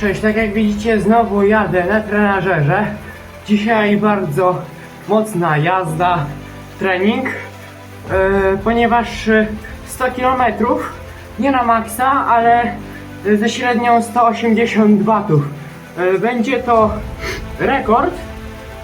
Cześć, tak jak widzicie znowu jadę na trenażerze. Dzisiaj bardzo mocna jazda, trening, e, ponieważ e, 100 km nie na maksa, ale ze średnią 180 watów. E, Będzie to rekord,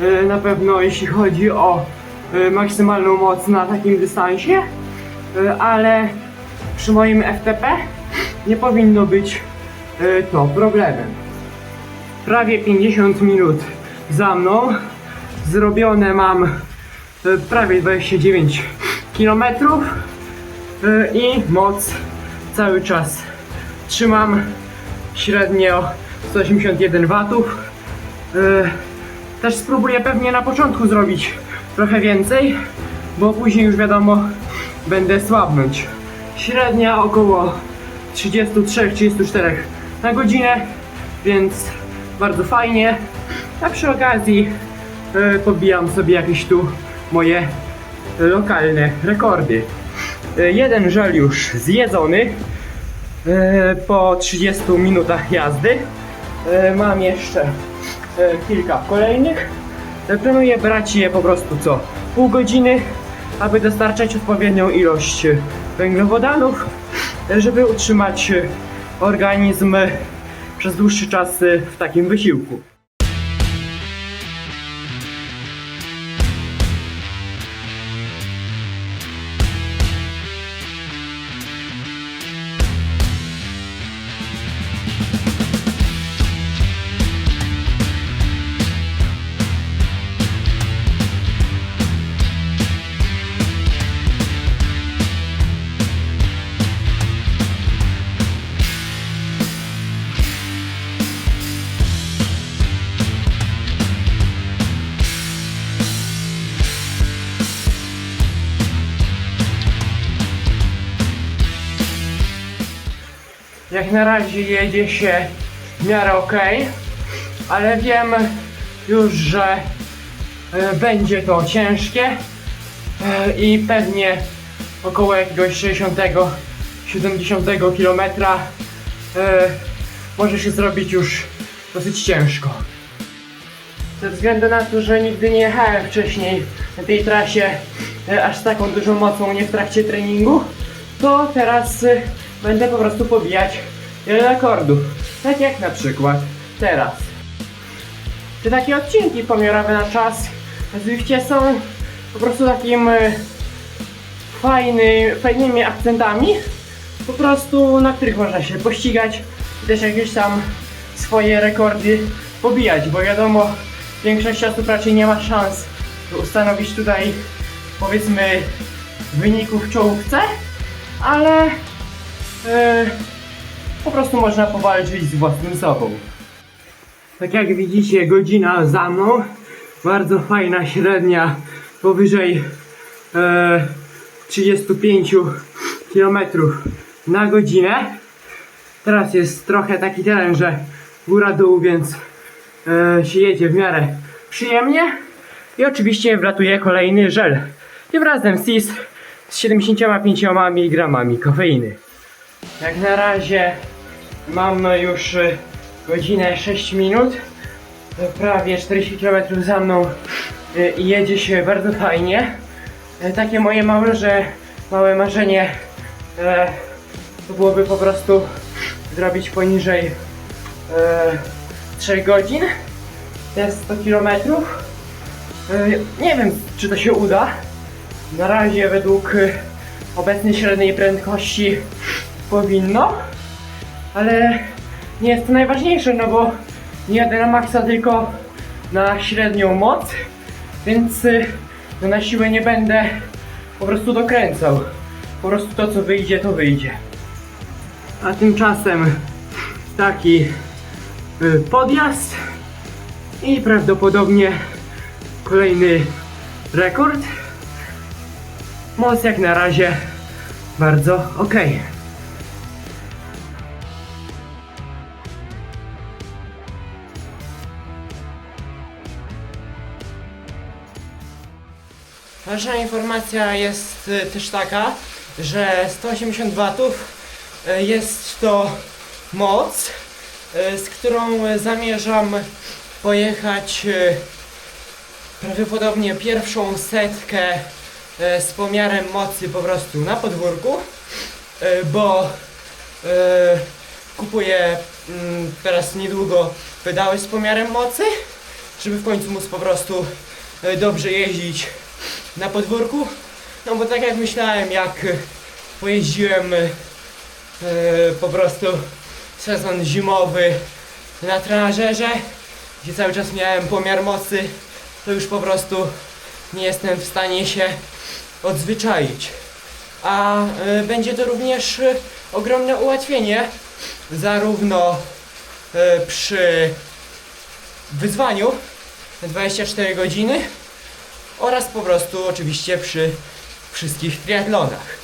e, na pewno jeśli chodzi o maksymalną moc na takim dystansie, ale przy moim FTP nie powinno być to problemem. Prawie 50 minut za mną. Zrobione mam e, prawie 29 km i moc cały czas trzymam średnio 181 watów. E, Też spróbuję pewnie na początku zrobić trochę więcej, bo później już wiadomo będę słabnąć. Średnia około 33-34 na godzinę, więc bardzo fajnie. A przy okazji e, pobijam sobie jakieś tu moje lokalne rekordy. E, jeden żel już zjedzony e, po 30 minutach jazdy. Mam jeszcze kilka kolejnych. Planuję brać je po prostu co pół godziny, aby dostarczać odpowiednią ilość węglowodanów, żeby utrzymać organizm przez dłuższy czas e, w takim wysiłku. Jak na razie jedzie się w miarę ok, ale wiem już, że e, będzie to ciężkie e, i pewnie około jakiegoś 60-70 km e, może się zrobić już dosyć ciężko. Ze względu na to, że nigdy nie jechałem wcześniej na tej trasie aż taką dużą mocą, nie w trakcie treningu, to teraz będę po prostu pobijać rekordów. Tak jak na przykład teraz. Te takie odcinki pomiarowe na czas na Zwifcie są po prostu takim e, fajny, fajnymi akcentami, po prostu na których można się pościgać i też jakieś tam swoje rekordy pobijać, bo wiadomo, większość osób raczej nie ma szans ustanowić tutaj powiedzmy wyników w czołówce, ale e, po prostu można powalczyć z własnym sobą. Tak jak widzicie, godzina za mną, bardzo fajna średnia powyżej e, 35 km na godzinę. Teraz jest trochę taki teren, że góra-dół, więc e, się jedzie w miarę przyjemnie. I oczywiście wlatuje kolejny żel. Tym razem SIS z 75 mg kofeiny. Jak na razie mam już e, godzinę 6 minut. E, Prawie 40 km za mną e, i jedzie się bardzo fajnie. E, Takie moje małe, że małe marzenie e, to byłoby po prostu zrobić poniżej e, 3 godzin. To jest 100 km. E, nie wiem, czy to się uda. Na razie według e, obecnej średniej prędkości powinno, ale nie jest to najważniejsze, no bo nie jadę na maksa, tylko na średnią moc, więc y, no na siłę nie będę po prostu dokręcał. Po prostu to co wyjdzie, to wyjdzie. A tymczasem taki y, podjazd i prawdopodobnie kolejny rekord. Moc jak na razie bardzo ok. Ważna informacja jest y, też taka, że 180 watów y, jest to moc, e, z którą zamierzam pojechać prawdopodobnie pierwszą setkę z pomiarem mocy po prostu na podwórku, bo kupuję mm, teraz niedługo pedały z pomiarem mocy, żeby w końcu móc po prostu dobrze jeździć na podwórku. No bo tak jak myślałem, jak e, pojeździłem e, po prostu sezon zimowy na trenażerze, gdzie cały czas miałem pomiar mocy, to już po prostu nie jestem w stanie się odzwyczaić. A e, będzie to również ogromne ułatwienie, zarówno przy wyzwaniu 24 godziny oraz po prostu oczywiście przy wszystkich triatlonach.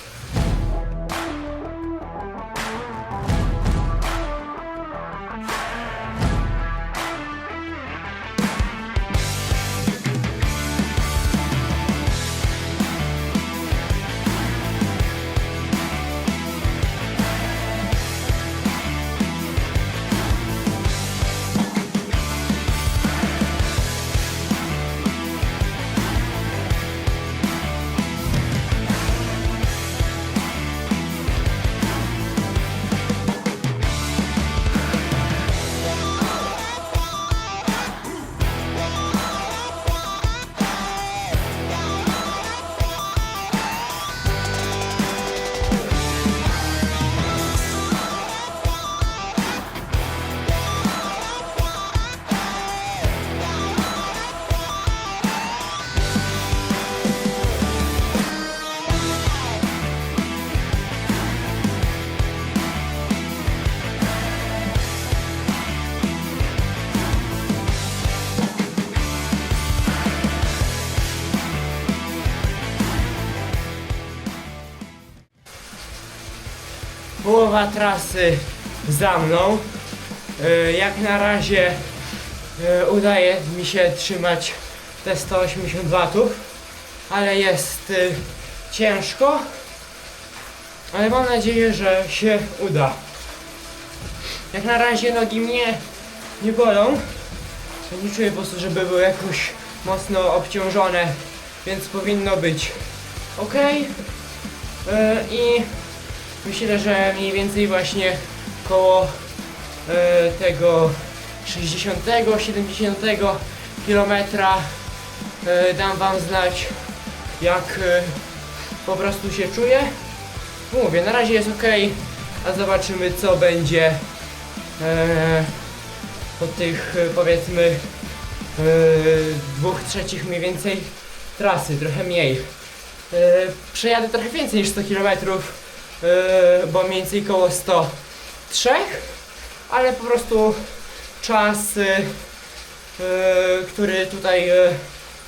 Połowa trasy za mną. E, Jak na razie e, udaje mi się trzymać te 180 watów, ale jest e, ciężko. Ale mam nadzieję, że się uda. Jak na razie nogi mnie nie bolą. Nie czuję po prostu, żeby były jakoś mocno obciążone, więc powinno być ok. I Myślę, że mniej więcej właśnie koło e, tego 60-70 kilometra e, dam wam znać jak e, po prostu się czuję. Mówię, na razie jest ok, a zobaczymy co będzie e, po tych e, powiedzmy e, dwóch trzecich mniej więcej trasy, trochę mniej. E, przejadę trochę więcej niż 100 kilometrów yy, bo mniej więcej koło 103, ale po prostu czas, yy, który tutaj, yy,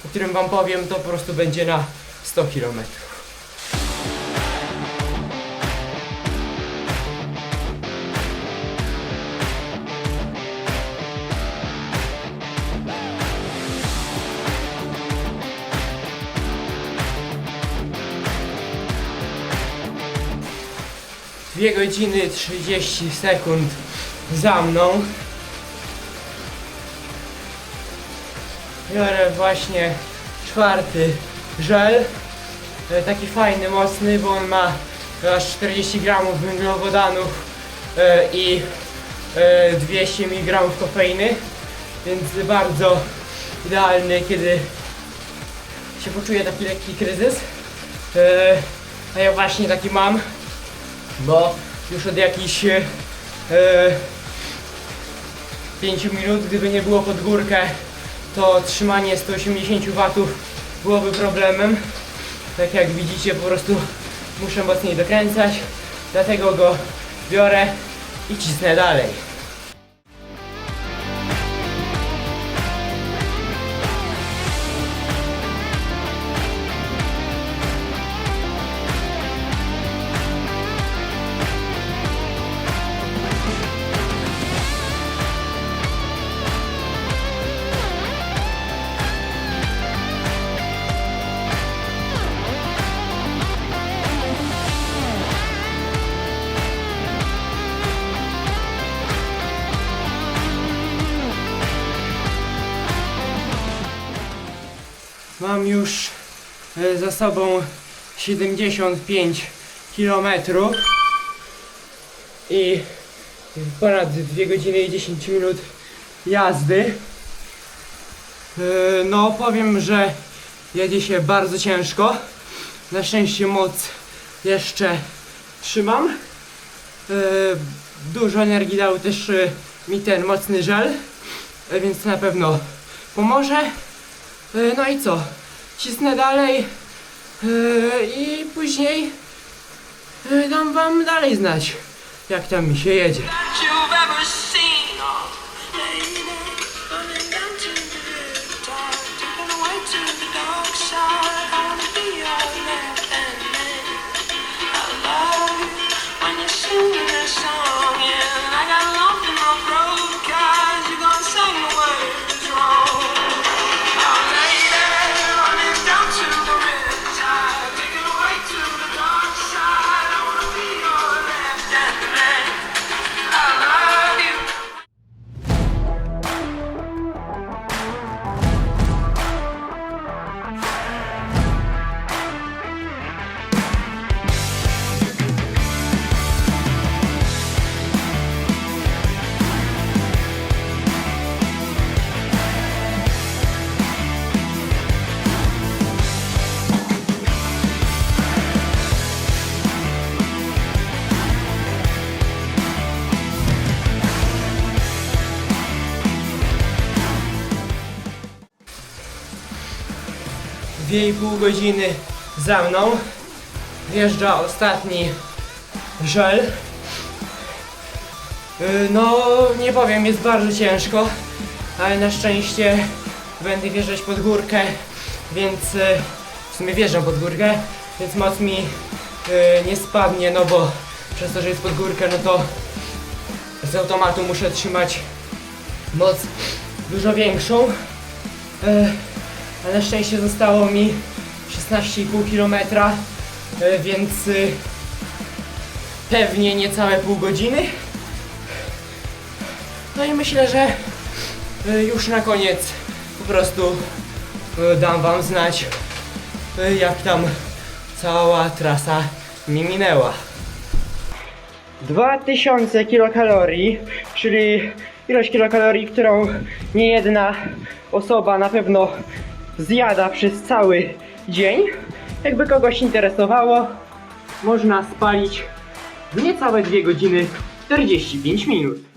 o którym Wam powiem, to po prostu będzie na 100 kilometrów. 2 godziny 30 sekund za mną. Biorę właśnie czwarty żel. E, taki fajny, mocny, bo on ma aż 40 gramów węglowodanów e, i e, 200 mg kofeiny. Więc bardzo idealny, kiedy się poczuje taki lekki kryzys. A ja właśnie taki mam bo już od jakichś e, 5 minut, gdyby nie było pod górkę, to trzymanie 180 watów byłoby problemem. Tak jak widzicie, po prostu muszę mocniej dokręcać, dlatego go biorę i cisnę dalej. Mam już e, za sobą 75 kilometrów i ponad 2 godziny i 10 minut jazdy. E, No, powiem, że jedzie się bardzo ciężko. Na szczęście moc jeszcze trzymam. E, Dużo energii dał też mi ten mocny żel, więc na pewno pomoże. No i co? Cisnę dalej e, i później e, dam wam dalej znać, jak tam mi się jedzie. 2,5 godziny za mną. Wjeżdża ostatni żel. Y, no, nie powiem, jest bardzo ciężko, ale na szczęście będę wjeżdżać pod górkę, więc y, w sumie wjeżdżam pod górkę, więc moc mi y, nie spadnie, no bo przez to, że jest pod górkę, no to z automatu muszę trzymać moc dużo większą. Na szczęście zostało mi 16,5 km, e, więc y, pewnie niecałe pół godziny. No i myślę, że y, już na koniec po prostu dam wam znać, jak tam cała trasa mi minęła. 2000 kilokalorii, czyli ilość kilokalorii, którą nie jedna osoba na pewno zjada przez cały dzień. Jakby kogoś interesowało, można spalić w niecałe 2 godziny 45 minut.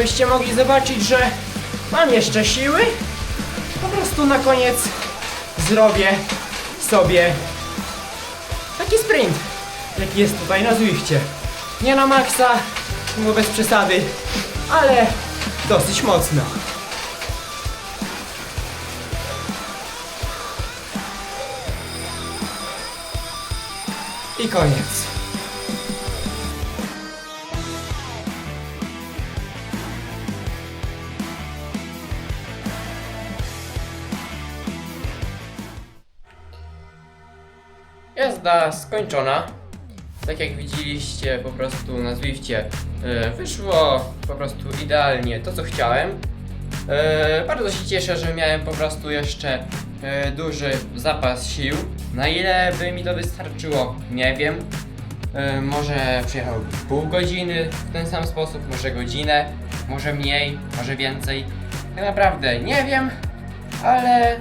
Abyście mogli zobaczyć, że mam jeszcze siły, po prostu na koniec zrobię sobie taki sprint, jaki jest tutaj na Zwifcie. Nie na maksa, bo bez przesady, ale dosyć mocno. I koniec. Skończona. Tak jak widzieliście po prostu na Zwifcie e, wyszło po prostu idealnie to co chciałem. E, bardzo się cieszę, że miałem po prostu jeszcze e, duży zapas sił. Na ile by mi to wystarczyło, nie wiem. Może przyjechał pół godziny w ten sam sposób, może godzinę, może mniej, może więcej. Tak naprawdę nie wiem, ale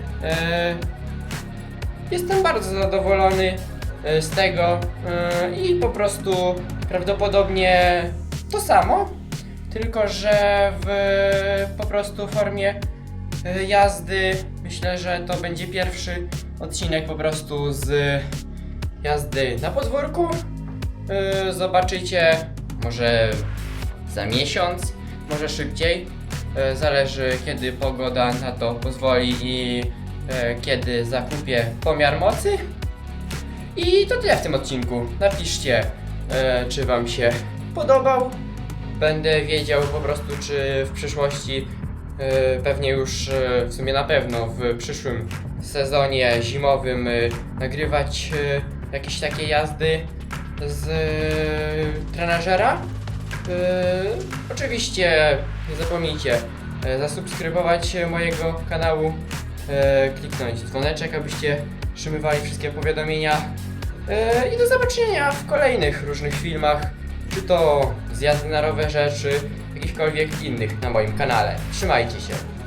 Jestem bardzo zadowolony z tego e, i po prostu prawdopodobnie to samo, tylko że w po prostu formie e, jazdy myślę, że to będzie pierwszy odcinek po prostu z jazdy na podwórku. E, Zobaczycie może za miesiąc, może szybciej. E, Zależy kiedy pogoda na to pozwoli i e, kiedy zakupię pomiar mocy. I to tyle w tym odcinku. Napiszcie, e, czy Wam się podobał. Będę wiedział po prostu, czy w przyszłości, e, pewnie już e, w sumie na pewno w przyszłym sezonie zimowym e, nagrywać e, jakieś takie jazdy z e, trenażera. E, oczywiście nie zapomnijcie e, zasubskrybować mojego kanału, e, kliknąć dzwoneczek, abyście otrzymywali wszystkie powiadomienia i do zobaczenia w kolejnych różnych filmach, czy to z jazdy na rowerze, czy jakichkolwiek innych na moim kanale. Trzymajcie się.